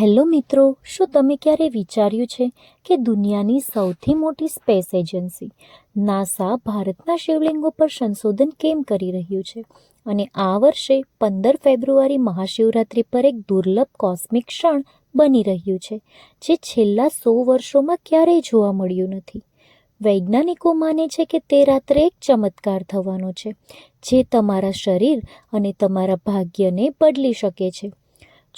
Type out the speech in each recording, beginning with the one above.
Hello મિત્રો, શું તમે ક્યારે વિચાર્યું છે કે દુનિયાની સૌથી મોટી સ્પેસ એજન્સી નાસા ભારતના શિવલિંગો પર સંશોધન કેમ કરી રહ્યું છે? અને આ વર્ષે પંદર ફેબ્રુઆરી મહાશિવરાત્રિ પર એક દુર્લભ કોસ્મિક ક્ષણ બની રહ્યું છે, જે છેલ્લા સો વર્ષોમાં ક્યારેય જોવા મળ્યું નથી. વૈજ્ઞાનિકો માને છે કે તે રાત્રે એક ચમત્કાર થવાનો છે, જે તમારા શરીર અને તમારા ભાગ્યને બદલી શકે છે.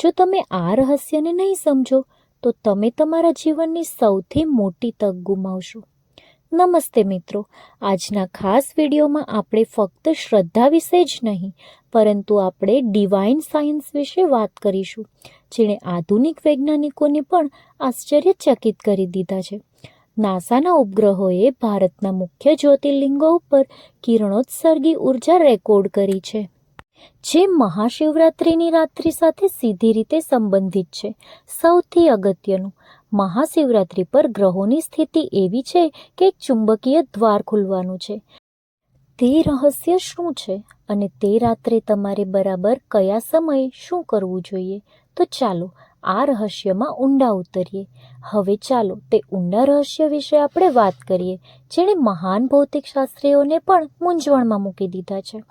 જો તમે આ રહસ્યને નહીં સમજો, તો તમે તમારા જીવનની સૌથી મોટી તક ગુમાવશો. નમસ્તે મિત્રો, આજના ખાસ વિડીયોમાં આપણે ફક્ત શ્રદ્ધા વિશે જ નહીં, પરંતુ આપણે ડિવાઇન સાયન્સ વિશે વાત કરીશું, જેણે આધુનિક વૈજ્ઞાનિકોને પણ આશ્ચર્યચકિત કરી દીધા છે. નાસાના ઉપગ્રહોએ ભારતના મુખ્ય જ્યોતિર્લિંગો ઉપર કિરણોત્સર્ગી ઊર્જા રેકોર્ડ કરી છે. જે મહાશિવરાત્રિની રાત્રિ સાથે સીધી રીતે સંબંધિત છે. સૌથી અગત્યનું, મહાશિવરાત્રિ પર ગ્રહોની સ્થિતિ એવી છે કે એક ચુંબકીય દ્વાર ખુલવાનું છે. તે રહસ્ય શું છે અને તે રાત્રે તમારે બરાબર કયા સમયે શું કરવું જોઈએ? તો ચાલો, આ રહસ્યમાં ઊંડા ઉતરીએ. હવે ચાલો, તે ઊંડા રહસ્ય વિશે આપણે વાત કરીએ, જેણે મહાન ભૌતિકશાસ્ત્રીઓને પણ મૂંઝવણમાં મૂકી દીધા છે.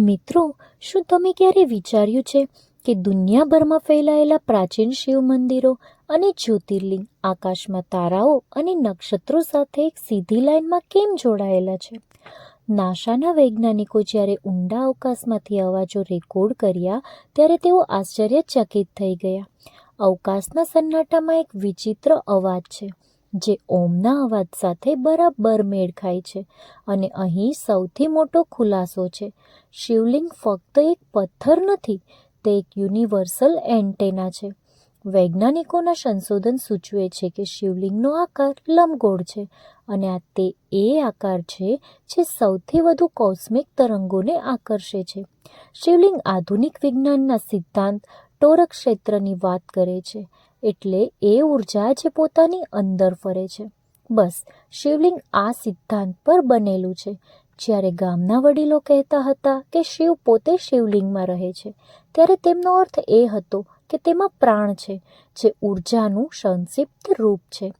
મિત્રો, શું તમે ક્યારે વિચાર્યું છે કે દુનિયાભરમાં ફેલાયેલા પ્રાચીન શિવ મંદિરો અને જ્યોતિર્લિંગ આકાશમાં તારાઓ અને નક્ષત્રો સાથે એક સીધી લાઇનમાં કેમ જોડાયેલા છે? નાસાના વૈજ્ઞાનિકો જ્યારે ઊંડા અવકાશમાંથી અવાજો રેકોર્ડ કર્યા, ત્યારે તેઓ આશ્ચર્યચકિત થઈ ગયા. અવકાશના સન્નાટામાં એક વિચિત્ર અવાજ છે. જે ઓમના અવાજ સાથે બરાબર મેળ ખાય છે અને અહીં સૌથી મોટો ખુલાસો છે. શિવલિંગ ફક્ત એક પથ્થર નથી, તે એક યુનિવર્સલ એન્ટેના છે. વૈજ્ઞાનિકોના સંશોધન સૂચવે છે કે શિવલિંગનો આકાર લંબગોળ છે અને આ તે એ આકાર છે જે સૌથી વધુ કોસ્મિક તરંગોને આકર્ષે છે. શિવલિંગ આધુનિક વિજ્ઞાનના સિદ્ધાંત ટોરક ક્ષેત્રની વાત કરે છે. એટલે એ ઊર્જા જે પોતાની અંદર ફરે છે. બસ, શિવલિંગ આ સિદ્ધાંત પર બનેલું છે. જ્યારે ગામના વડીલો કહેતા હતા કે શિવ પોતે શિવલિંગમાં રહે છે, ત્યારે તેમનો અર્થ એ હતો કે તેમાં પ્રાણ છે, જે ઉર્જાનું સંક્ષિપ્ત રૂપ છે.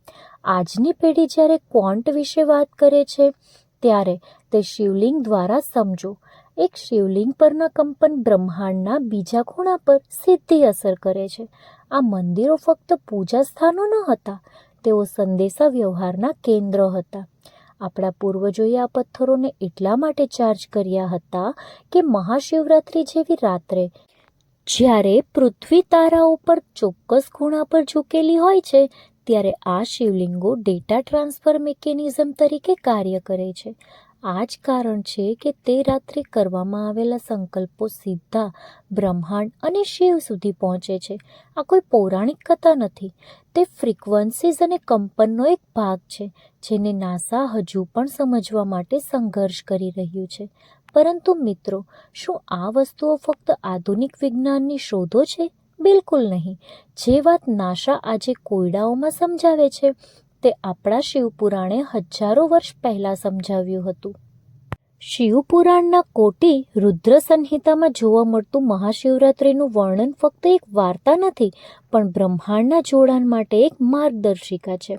આજની પેઢી જ્યારે ક્વોન્ટ વિશે વાત કરે છે, ત્યારે તે શિવલિંગ દ્વારા સમજો એક શિવલિંગ પરના કંપન બ્રહ્માંડના બીજા ખૂણા પર સીધી અસર કરે છે. આ મંદિરો ફક્ત પૂજા સ્થાનો ન હતા, તેઓ સંદેશા વ્યવહારના કેન્દ્ર હતા. આપણા પૂર્વજોએ આ પથ્થરોને એટલા માટે ચાર્જ કર્યા હતા કે મહાશિવરાત્રિ જેવી રાત્રે, જ્યારે પૃથ્વી તારાઓ પર ચોક્કસ ખૂણા પર ઝૂકેલી હોય છે, ત્યારે આ શિવલિંગો ડેટા ટ્રાન્સફર મિકેનિઝમ તરીકે કાર્ય કરે છે. આ જ કારણ છે કે તે રાત્રે કરવામાં આવેલા સંકલ્પો સીધા બ્રહ્માંડ અને શિવ સુધી પહોંચે છે. આ કોઈ પૌરાણિક કથા નથી. તે ફ્રીક્વન્સીઝ અને કંપનનો એક ભાગ છે, જેને નાસા હજુ પણ સમજવા માટે સંઘર્ષ કરી રહ્યું છે. પરંતુ મિત્રો, શું આ વસ્તુઓ ફક્ત આધુનિક વિજ્ઞાનની શોધો છે? બિલકુલ નહીં. જે વાત નાસા આજે કોયડાઓમાં સમજાવે છે તે આપણા શિવપુરાણે હજારો વર્ષ પહેલાં સમજાવ્યું હતું. શિવપુરાણના કોટી રુદ્ર સંહિતામાં જોવા મળતું મહાશિવરાત્રિનું વર્ણન ફક્ત એક વાર્તા નથી, પણ બ્રહ્માંડના જોડાણ માટે એક માર્ગદર્શિકા છે.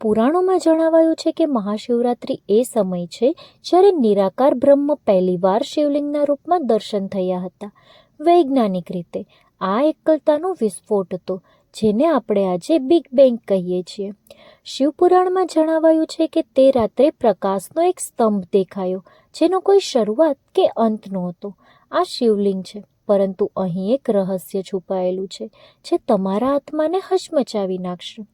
પુરાણોમાં જણાવાયું છે કે મહાશિવરાત્રિ એ સમય છે જ્યારે નિરાકાર બ્રહ્મ પહેલીવાર શિવલિંગના રૂપમાં દર્શન થયા હતા. વૈજ્ઞાનિક રીતે આ એકલતાનો વિસ્ફોટ હતો. જેને આપણે આજે બિગ બેંગ કહીએ છીએ. શિવપુરાણમાં જણાવાયું છે કે તે રાત્રે પ્રકાશનો એક સ્તંભ દેખાયો, જેનો કોઈ શરૂઆત કે અંત નહોતો. આ શિવલિંગ છે, પરંતુ અહીં એક રહસ્ય છુપાયેલું છે, જે તમારા આત્માને હચમચાવી નાખશે.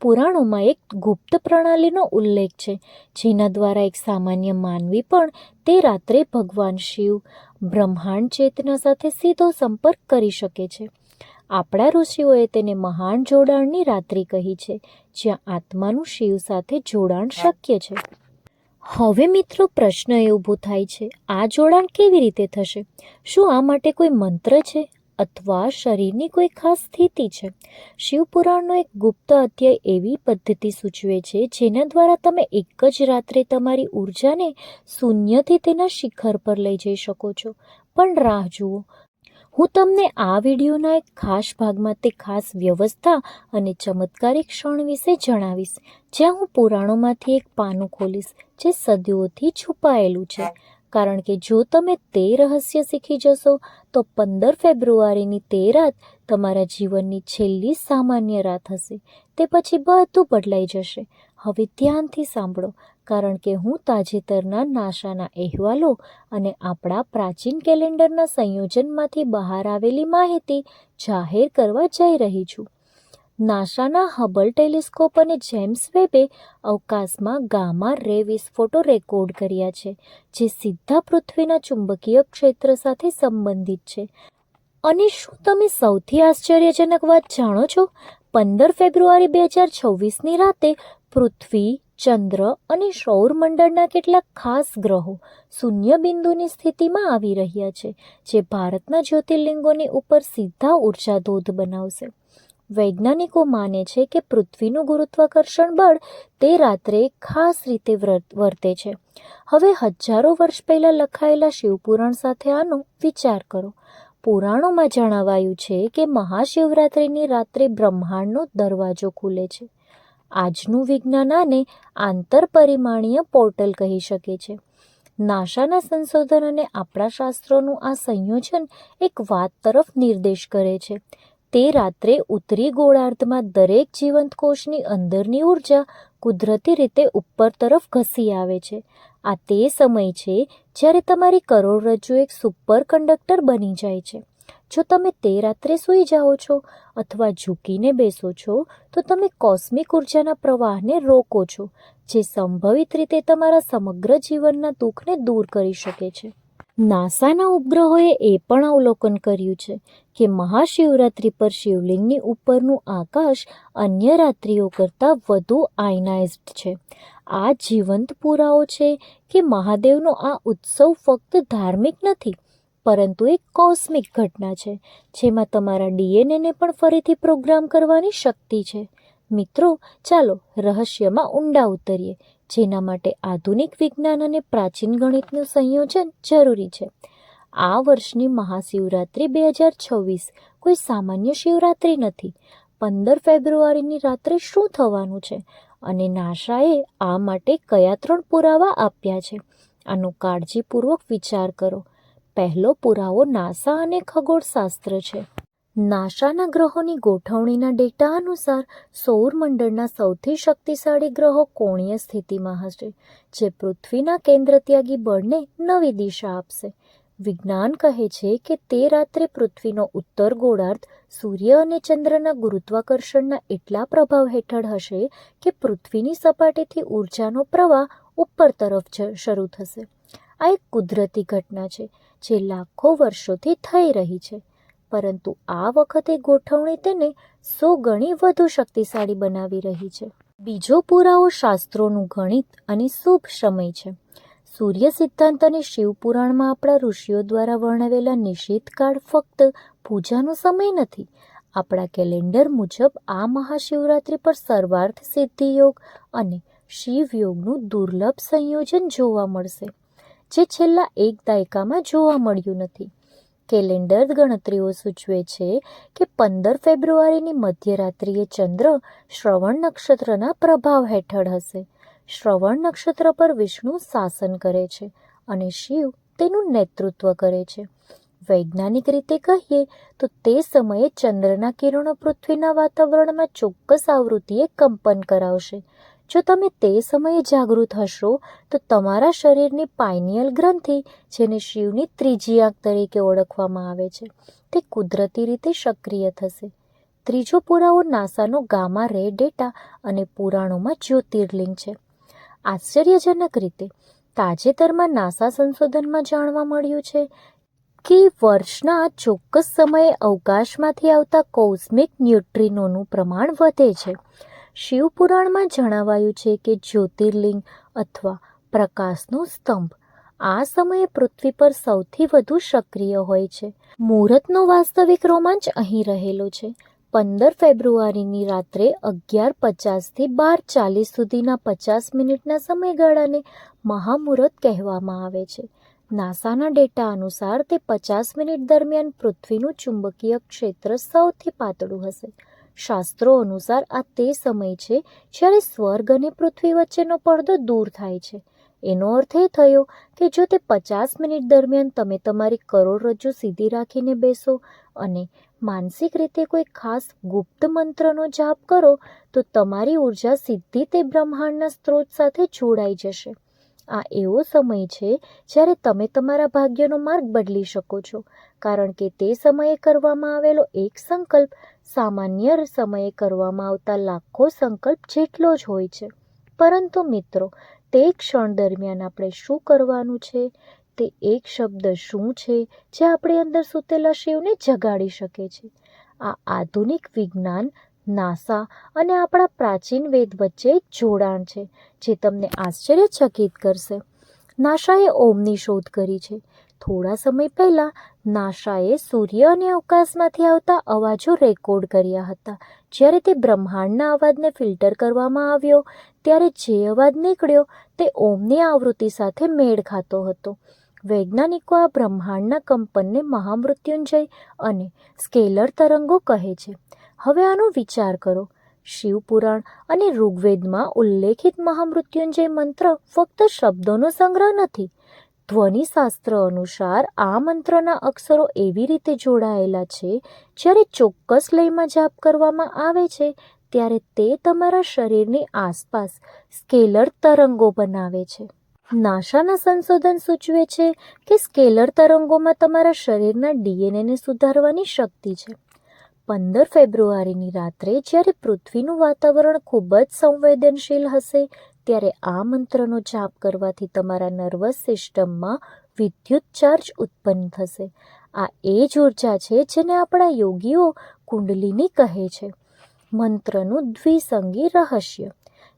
પુરાણોમાં એક ગુપ્ત પ્રણાલીનો ઉલ્લેખ છે, જેના દ્વારા એક સામાન્ય માનવી પણ તે રાત્રે ભગવાન શિવ, બ્રહ્માંડ ચેતના સાથે સીધો સંપર્ક કરી શકે છે. આપણા ઋષિઓએ તેને મહાન જોડાણની રાત્રિ કહી છે, જ્યાં આત્માનું શિવ સાથે જોડાણ શક્ય છે. હવે મિત્રો પ્રશ્ન એ ઊભો થાય છે, આ જોડાણ કેવી રીતે થશે? શું આ માટે કોઈ મંત્ર છે અથવા શરીરની કોઈ ખાસ સ્થિતિ છે? શિવપુરાણનો એક ગુપ્ત અધ્યાય એવી પદ્ધતિ સૂચવે છે, જેના દ્વારા તમે એક જ રાત્રે તમારી ઉર્જાને શૂન્યથી તેના શિખર પર લઈ જઈ શકો છો. પણ રાહ જુઓ હું તમને આ વિડીયોના એક ખાસ ભાગમાં તે ખાસ વ્યવસ્થા અને ચમત્કારી ક્ષણ વિશે જણાવીશ, જ્યાં હું પુરાણોમાંથી એક પાનું ખોલીશ, જે સદીઓથી છુપાયેલું છે. કારણ કે જો તમે તે રહસ્ય શીખી જશો, તો પંદર ફેબ્રુઆરીની તે રાત તમારા જીવનની છેલ્લી સામાન્ય રાત હશે. તે પછી બધું બદલાઈ જશે. હવે ધ્યાનથી સાંભળો. કારણ કે હું તાજેતરના નાસાના અહેવાલો અને આપણા પ્રાચીન કેલેન્ડરના સંયોજનમાંથી બહાર આવેલી માહિતી જાહેર કરવા જઈ રહી છું. નાસાના હબલ ટેલિસ્કોપ અને જેમ્સ વેબે અવકાશમાં ગામા રે વિસ્ફોટો રેકોર્ડ કર્યા છે, જે સીધા પૃથ્વીના ચુંબકીય ક્ષેત્ર સાથે સંબંધિત છે. અને શું તમે સૌથી આશ્ચર્યજનક વાત જાણો છો? પંદર ફેબ્રુઆરી બે હજાર છવ્વીસની રાતે પૃથ્વી ચંદ્ર અને સૌરમંડળના કેટલાક ખાસ ગ્રહો શૂન્ય બિંદુની સ્થિતિમાં આવી રહ્યા છે, જે ભારતના જ્યોતિર્લિંગોની ઉપર સીધા ઊર્જા ધોધ બનાવશે. વૈજ્ઞાનિકો માને છે કે પૃથ્વીનું ગુરુત્વાકર્ષણ બળ તે રાત્રે ખાસ રીતે વ્રત- વર્તે છે. હવે હજારો વર્ષ પહેલાં લખાયેલા શિવપુરાણ સાથે આનો વિચાર કરો. પુરાણોમાં જણાવાયું છે કે મહાશિવરાત્રિની રાત્રે બ્રહ્માંડનો દરવાજો ખુલે છે. આજનું વિજ્ઞાન આને આંતરપરિમાણીય પોર્ટલ કહી શકે છે. નાસાના સંશોધન અને આપણા શાસ્ત્રોનું આ સંયોજન એક વાત તરફ નિર્દેશ કરે છે. તે રાત્રે ઉત્તરી ગોળાર્ધમાં દરેક જીવંત કોષની અંદરની ઊર્જા કુદરતી રીતે ઉપર તરફ ઘસી આવે છે. આ તે સમય છે જ્યારે તમારી કરોડરજ્જુ એક સુપર કંડક્ટર બની જાય છે. જો તમે તે રાત્રે સૂઈ જાઓ છો અથવા ઝૂકીને બેસો છો, તો તમે કોસ્મિક ઉર્જાના પ્રવાહને રોકો છો, જે સંભવિત રીતે તમારા સમગ્ર જીવનના દુઃખને દૂર કરી શકે છે. નાસાના ઉપગ્રહોએ એ પણ અવલોકન કર્યું છે કે મહાશિવરાત્રિ પર શિવલિંગની ઉપરનું આકાશ અન્ય રાત્રિઓ કરતાં વધુ આયનાઇઝ્ડ છે. આ જીવંત પુરાવો છે કે મહાદેવનો આ ઉત્સવ ફક્ત ધાર્મિક નથી પરંતુ એક કોસ્મિક ઘટના છે, જેમાં તમારા ડીએનએને પણ ફરીથી પ્રોગ્રામ કરવાની શક્તિ છે. મિત્રો, ચાલો રહસ્યમાં ઊંડા ઉતરીએ, જેના માટે આધુનિક વિજ્ઞાન અને પ્રાચીન ગણિતનું સંયોજન જરૂરી છે. આ વર્ષની મહાશિવરાત્રિ બે હજાર છવ્વીસ કોઈ સામાન્ય શિવરાત્રિ નથી. પંદર ફેબ્રુઆરીની રાત્રે શું થવાનું છે? અને નાસાએ આ માટે કયા ત્રણ પુરાવા આપ્યા છે? આનો કાળજીપૂર્વક વિચાર કરો. પહેલો પુરાવો નાસા અને ખગોળશાસ્ત્ર છે. નાસાના ગ્રહોની ગોઠવણીના ડેટા અનુસાર સૌરમંડળના સૌથી શક્તિશાળી ગ્રહો કોણીય સ્થિતિમાં હશે, જે પૃથ્વીના કેન્દ્રત્યાગી બળને નવી દિશા આપશે. વિજ્ઞાન કહે છે કે તે રાત્રે પૃથ્વીનો ઉત્તર ગોળાર્ધ સૂર્ય અને ચંદ્રના ગુરુત્વાકર્ષણના એટલા પ્રભાવ હેઠળ હશે કે પૃથ્વીની સપાટીથી ઊર્જાનો પ્રવાહ ઉપર તરફ શરૂ થશે. આ એક કુદરતી ઘટના છે. જે લાખો વર્ષોથી થઈ રહી છે. પરંતુ આ વખતે ગોઠવણી તેને સો ગણી વધુ શક્તિશાળી બનાવી રહી છે. બીજો પુરાવો શાસ્ત્રોનું ગણિત અને શુભ સમય છે. સૂર્ય સિદ્ધાંત અને શિવપુરાણમાં આપણા ઋષિઓ દ્વારા વર્ણવેલા નિશ્ચિત કાળ ફક્ત પૂજાનો સમય નથી. આપણા કેલેન્ડર મુજબ આ મહાશિવરાત્રિ પર સર્વાર્થ સિદ્ધિ યોગ અને શિવ યોગનું દુર્લભ સંયોજન જોવા મળશે. જે છેલ્લા એક દાયકામાં જોવા મળ્યું નથી. કેલેન્ડર ગણતરીઓ સૂચવે છે કે પંદર ફેબ્રુઆરીની મધ્યરાત્રિએ ચંદ્ર શ્રવણ નક્ષત્રના પ્રભાવ હેઠળ હશે. શ્રવણ નક્ષત્ર પર વિષ્ણુ શાસન કરે છે અને શિવ તેનું નેતૃત્વ કરે છે. વૈજ્ઞાનિક રીતે કહીએ તો તે સમયે ચંદ્રના કિરણો પૃથ્વીના વાતાવરણમાં ચોક્કસ આવૃત્તિએ કંપન કરાવશે. જો તમે તે સમયે જાગૃત હશો, તો તમારા શરીરની પાઇનિયલ ગ્રંથિ, જેને શિવની ત્રીજી આંખ તરીકે ઓળખવામાં આવે છે, તે કુદરતી રીતે સક્રિય થશે. ત્રીજો પુરાવો નાસાનો ગામા રે ડેટા અને પુરાણોમાં જ્યોતિર્લિંગ છે. આશ્ચર્યજનક રીતે, તાજેતરમાં નાસા સંશોધનમાં જાણવા મળ્યું છે કે વર્ષના ચોક્કસ સમયે અવકાશમાંથી આવતા કોસ્મિક ન્યુટ્રિનોનું પ્રમાણ વધે છે. શિવપુરાણમાં જણાવાયું છે કે જ્યોતિર્લિંગ અથવા પ્રકાશનો સ્તંભ આ સમયે પૃથ્વી પર સૌથી વધુ સક્રિય હોય છે. મુહૂર્તનો વાસ્તવિક રોમાંચ અહીં રહેલો છે. પંદર ફેબ્રુઆરીની રાત્રે અગિયાર પચાસથી બાર ચાલીસ સુધીના પચાસ મિનિટના સમયગાળાને મહામુહૂર્ત કહેવામાં આવે છે. નાસાના ડેટા અનુસાર તે પચાસ મિનિટ દરમિયાન પૃથ્વીનું ચુંબકીય ક્ષેત્ર સૌથી પાતળું હશે. શાસ્ત્રો અનુસાર આ તે સમય છે જ્યારે સ્વર્ગ અને પૃથ્વી વચ્ચેનો પડદો દૂર થાય છે. એનો અર્થ એ થયો કે જો તે પચાસ મિનિટ દરમિયાન તમે તમારી કરોડરજ્જુ સીધી રાખીને બેસો અને માનસિક રીતે કોઈ ખાસ ગુપ્ત મંત્રનો જાપ કરો, તો તમારી ઊર્જા સીધી તે બ્રહ્માંડના સ્ત્રોત સાથે જોડાઈ જશે. આ એવો સમય છે જ્યારે તમે તમારા ભાગ્યનો માર્ગ બદલી શકો છો. કારણ કે તે સમયે કરવામાં આવેલો એક સંકલ્પ સામાન્ય સમયે કરવામાં આવતા લાખો સંકલ્પ જેટલો જ હોય છે. પરંતુ મિત્રો, તે ક્ષણ દરમિયાન આપણે શું કરવાનું છે? તે એક શબ્દ શું છે જે આપણે અંદર સૂતેલા શિવને જગાડી શકે છે? આ આધુનિક વિજ્ઞાન નાસા અને આપણા પ્રાચીન વેદ વચ્ચે એક જોડાણ છે, જે તમને આશ્ચર્યચકિત કરશે. નાસાએ ઓમની શોધ કરી છે. થોડા સમય પહેલાં નાસાએ સૂર્ય અને અવકાશમાંથી આવતા અવાજો રેકોર્ડ કર્યા હતા. જ્યારે તે બ્રહ્માંડના અવાજને ફિલ્ટર કરવામાં આવ્યો, ત્યારે જે અવાજ નીકળ્યો તે ઓમની આવૃત્તિ સાથે મેળ ખાતો હતો. વૈજ્ઞાનિકો આ બ્રહ્માંડના કંપનને મહામૃત્યુંજય અને સ્કેલર તરંગો કહે છે. હવે આનો વિચાર કરો. શિવપુરાણ અને ઋગ્વેદમાં ઉલ્લેખિત મહામૃત્યુંજય મંત્ર ફક્ત શબ્દોનો સંગ્રહ નથી. ધ્વનિશાસ્ત્ર અનુસાર આ મંત્રના અક્ષરો એવી રીતે જોડાયેલા છે, જ્યારે ચોક્કસ લયમાં જાપ કરવામાં આવે છે, ત્યારે તે તમારા શરીરની આસપાસ સ્કેલર તરંગો બનાવે છે. નાસાના સંશોધન સૂચવે છે કે સ્કેલર તરંગોમાં તમારા શરીરના ડીએનએને સુધારવાની શક્તિ છે. પંદર ફેબ્રુઆરીની રાત્રે જ્યારે પૃથ્વીનું વાતાવરણ ખૂબ જ સંવેદનશીલ હશે, ત્યારે આ મંત્રનો જાપ કરવાથી તમારા નર્વસ સિસ્ટમમાં વિદ્યુત ચાર્જ ઉત્પન્ન થશે. આ એ જ ઊર્જા છે જેને આપણા યોગીઓ કુંડલીની કહે છે. મંત્રનું દ્વિસંગી રહસ્ય,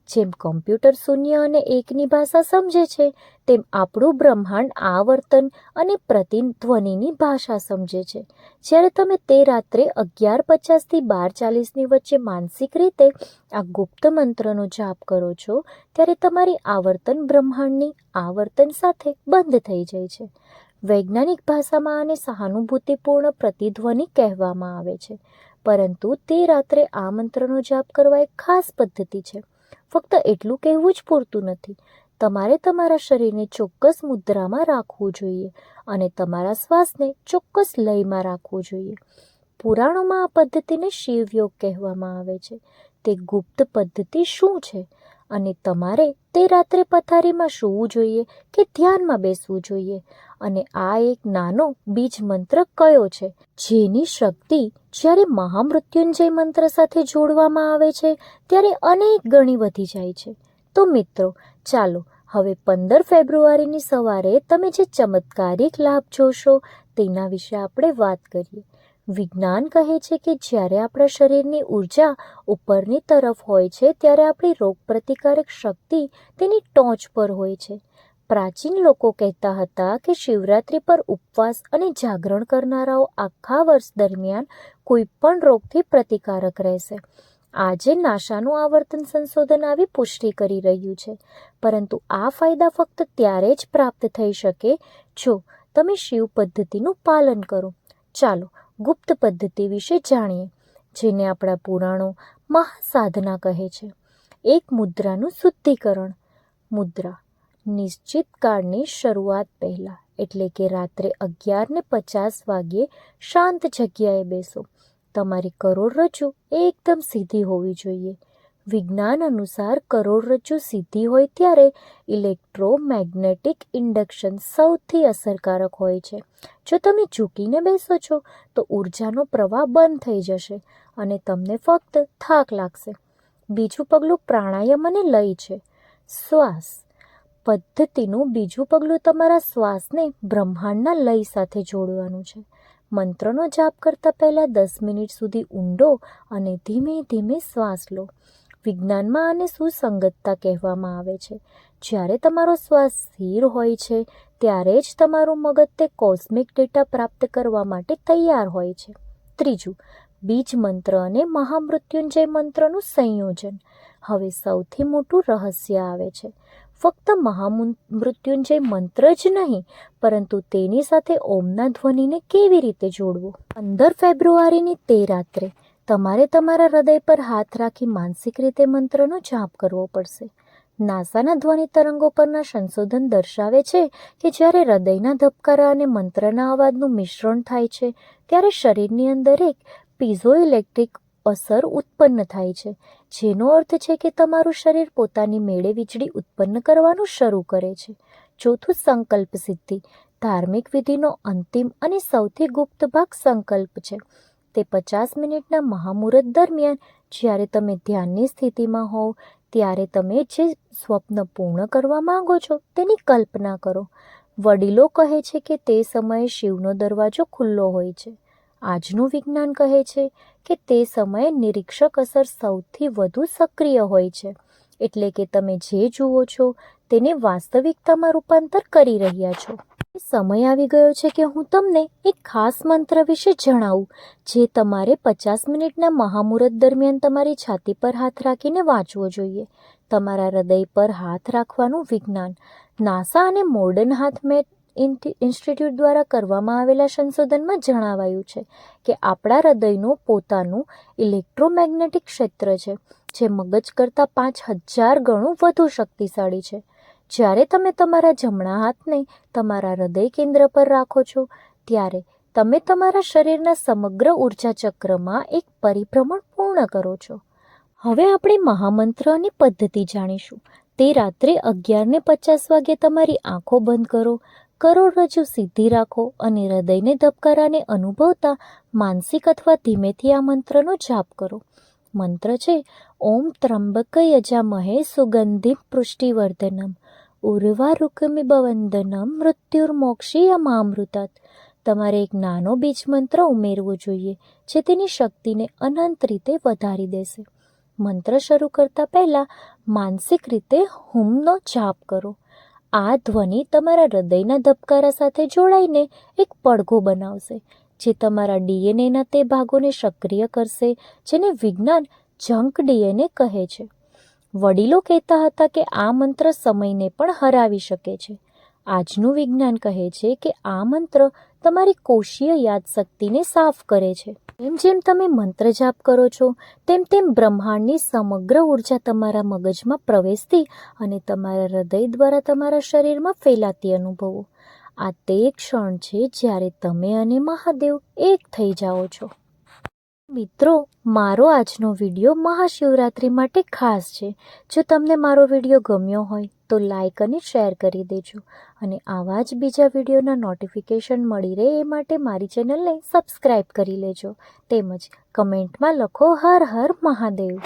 જેમ કોમ્પ્યુટર શૂન્ય અને એકની ભાષા સમજે છે તેમ આપણું બ્રહ્માંડ આવર્તન અને પ્રતિધ્વનિની ભાષા સમજે છે. જ્યારે તમે તે રાત્રે અગિયાર પચાસથી બાર ચાલીસની વચ્ચે માનસિક રીતે આ ગુપ્ત મંત્રનો જાપ કરો છો, ત્યારે તમારી આવર્તન બ્રહ્માંડની આવર્તન સાથે બંધ થઈ જાય છે. વૈજ્ઞાનિક ભાષામાં આને સહાનુભૂતિપૂર્ણ પ્રતિધ્વનિ કહેવામાં આવે છે. પરંતુ તે રાત્રે આ મંત્રનો જાપ કરવા એક ખાસ પદ્ધતિ છે. ફક્ત એટલું કહેવું જ પૂરતું નથી. તમારે તમારા શરીરને ચોક્કસ મુદ્રામાં રાખવું જોઈએ અને તમારા શ્વાસને ચોક્કસ લયમાં રાખવું જોઈએ. પુરાણોમાં આ પદ્ધતિને શિવયોગ કહેવામાં આવે છે. તે ગુપ્ત પદ્ધતિ શું છે? અને તમારે તે રાત્રે પથારીમાં સૂવું જોઈએ કે ધ્યાનમાં બેસવું જોઈએ? અને આ એક નાનો બીજ મંત્ર કયો છે? જેની શક્તિ જ્યારે મહામૃત્યુંજય મંત્ર સાથે જોડવામાં આવે છે, ત્યારે અનેક ગણી વધી જાય છે. તો મિત્રો, ચાલો હવે પંદર ફેબ્રુઆરીની સવારે તમે જે ચમત્કારિક લાભ જોશો તેના વિશે આપણે વાત કરીએ. વિજ્ઞાન કહે છે કે જ્યારે આપણા શરીરની ઊર્જા ઉપરની તરફ હોય છે, ત્યારે આપણી રોગપ્રતિકારક શક્તિ તેની ટોચ પર હોય છે. પ્રાચીન લોકો કહેતા હતા કે શિવરાત્રિ પર ઉપવાસ અને જાગરણ કરનારાઓ આખા વર્ષ દરમિયાન કોઈ પણ રોગથી પ્રતિકારક રહેશે. આજે નાસાનું આવર્તન સંશોધન આવી પુષ્ટિ કરી રહ્યું છે. પરંતુ આ ફાયદા ફક્ત ત્યારે જ પ્રાપ્ત થઈ શકે જો તમે શિવ પદ્ધતિનું પાલન કરો. ચાલો ગુપ્ત પદ્ધતિ વિશે જાણીએ, જેને આપણા પુરાણો મહાસાધના કહે છે. એક મુદ્રાનું શુદ્ધિકરણ. મુદ્રા નિશ્ચિત કાળની શરૂઆત પહેલાં, એટલે કે રાત્રે અગિયારને પચાસ વાગ્યે શાંત જગ્યાએ બેસો. તમારી કરોડરજ્જુ એ એકદમ સીધી હોવી જોઈએ. વિજ્ઞાન અનુસાર કરોડરજ્જુ સીધી હોય ત્યારે ઇલેક્ટ્રોમેગ્નેટિક ઇન્ડક્શન સૌથી અસરકારક હોય છે. જો તમે ઝૂકીને બેસો છો, તો ઉર્જાનો પ્રવાહ બંધ થઈ જશે અને તમને ફક્ત થાક લાગશે. બીજું પગલું પ્રાણાયામ અને લય છે. શ્વાસ. પદ્ધતિનું બીજું પગલું તમારા શ્વાસને બ્રહ્માંડના લય સાથે જોડવાનું છે. મંત્રનો જાપ કરતાં પહેલાં દસ મિનિટ સુધી ઊંડો અને ધીમે ધીમે શ્વાસ લો. વિજ્ઞાનમાં આને સુસંગતતા કહેવામાં આવે છે. જ્યારે તમારો શ્વાસ સ્થિર હોય છે, ત્યારે જ તમારું મગજ તે કોસ્મિક ડેટા પ્રાપ્ત કરવા માટે તૈયાર હોય છે. ત્રીજું, બીજ મંત્ર અને મહામૃત્યુંજય મંત્રનું સંયોજન. હવે સૌથી મોટું રહસ્ય આવે છે. ફક્ત મહામૃત્યુંજય મંત્ર જ નહીં, પરંતુ તેની સાથે ઓમના ધ્વનિને કેવી રીતે જોડવો? પંદર ફેબ્રુઆરીની તે રાત્રે તમારે તમારા હૃદય પર હાથ રાખી માનસિક રીતે મંત્રનો જાપ કરવો પડશે. નાસાના ધ્વનિ તરંગો પરના સંશોધન દર્શાવે છે કે જ્યારે હૃદયના ધબકારા અને મંત્રના અવાજનું મિશ્રણ થાય છે, ત્યારે શરીરની અંદર એક પીઝો ઇલેક્ટ્રિક અસર ઉત્પન્ન થાય છે, જેનો અર્થ છે કે તમારું શરીર પોતાની મેળે વીજળી ઉત્પન્ન કરવાનું શરૂ કરે છે. ચોથું સંકલ્પ સિદ્ધિ. ધાર્મિક વિધિનો અંતિમ અને સૌથી ગુપ્ત ભાગ સંકલ્પ છે. તે પચાસ મિનિટના મહામુહૂર્ત દરમિયાન જ્યારે તમે ધ્યાનની સ્થિતિમાં હોવ, ત્યારે તમે જે સ્વપ્ન પૂર્ણ કરવા માંગો છો તેની કલ્પના કરો. વડીલો કહે છે કે તે સમયે શિવનો દરવાજો ખુલ્લો હોય છે. આજનું વિજ્ઞાન કહે છે કે તે સમયે નિરીક્ષક અસર સૌથી વધુ સક્રિય હોય છે. એટલે કે તમે જે જુઓ છો તેને વાસ્તવિકતામાં રૂપાંતર કરી રહ્યા છો. સમય આવી ગયો છે કે હું તમને એક ખાસ મંત્ર વિશે જણાવું, જે તમારે પચાસ મિનિટના મહામુહૂર્ત દરમિયાન તમારી છાતી પર હાથ રાખીને વાંચવો જોઈએ. તમારા હૃદય પર હાથ રાખવાનું વિજ્ઞાન. નાસા અને મોર્ડન હાથ મેટ ઇન્સ્ટિટ્યૂટ દ્વારા કરવામાં આવેલા સંશોધનમાં જણાવાયું છે કે આપણા હૃદયનું પોતાનું ઇલેક્ટ્રોમેગ્નેટિક ક્ષેત્ર છે, જે મગજ કરતાં પાંચ હજાર ગણું વધુ શક્તિશાળી છે. જ્યારે તમે તમારા જમણા હાથને તમારા હૃદય કેન્દ્ર પર રાખો છો, ત્યારે તમે તમારા શરીરના સમગ્ર ઊર્જા ચક્રમાં એક પરિભ્રમણ પૂર્ણ કરો છો. હવે આપણે મહામંત્ર અને પદ્ધતિ જાણીશું. તે રાત્રે અગિયારને પચાસ વાગે તમારી આંખો બંધ કરો કરોડરજ્જુ સીધી રાખો અને હૃદયને ધબકારાને અનુભવતા માનસિક અથવા ધીમેથી આ મંત્રનો જાપ કરો. મંત્ર છે, ઓમ ત્રંબક યજામહે પૃષ્ટિવર્ધનમ, ઉર્વા ઉર્વારુકમિ બવંદનમ મૃત્યુર્મોક્ષીયમામૃતાત તમારે એક નાનો બીજ મંત્ર ઉમેરવો જોઈએ, જે તેની શક્તિને અનંત રીતે વધારી દેશે. મંત્ર શરૂ કરતા પહેલાં માનસિક રીતે હુમનો જાપ કરો. આ ધ્વનિ તમારા હૃદયના ધબકારા સાથે જોડાઈને એક પડઘો બનાવશે, જે તમારા ડીએનએના તે ભાગોને સક્રિય કરશે, જેને વિજ્ઞાન જંક ડીએનએ કહે છે. વડીલો કહેતા હતા કે આ મંત્ર સમયને પણ હરાવી શકે છે. આજનું વિજ્ઞાન કહે છે કે આ મંત્ર તમારી કોષીય યાદશક્તિને સાફ કરે છે. જેમ જેમ તમે મંત્ર જાપ કરો છો, તેમ તેમ બ્રહ્માંડની સમગ્ર ઊર્જા તમારા મગજમાં પ્રવેશતી અને તમારા હૃદય દ્વારા તમારા શરીરમાં ફેલાતી અનુભવો. આ તે ક્ષણ છે જ્યારે તમે અને મહાદેવ એક થઈ જાઓ છો. મિત્રો, મારો આજનો વીડિયો મહાશિવરાત્રિ માટે ખાસ છે. જો તમને મારો વીડિયો ગમ્યો હોય, તો લાઈક અને શેર કરી દેજો. અને આવા જ બીજા વિડીયોના નોટિફિકેશન મળી રહે એ માટે મારી ચેનલને સબસ્ક્રાઈબ કરી લેજો. તેમજ કમેન્ટમાં લખો હર હર મહાદેવ.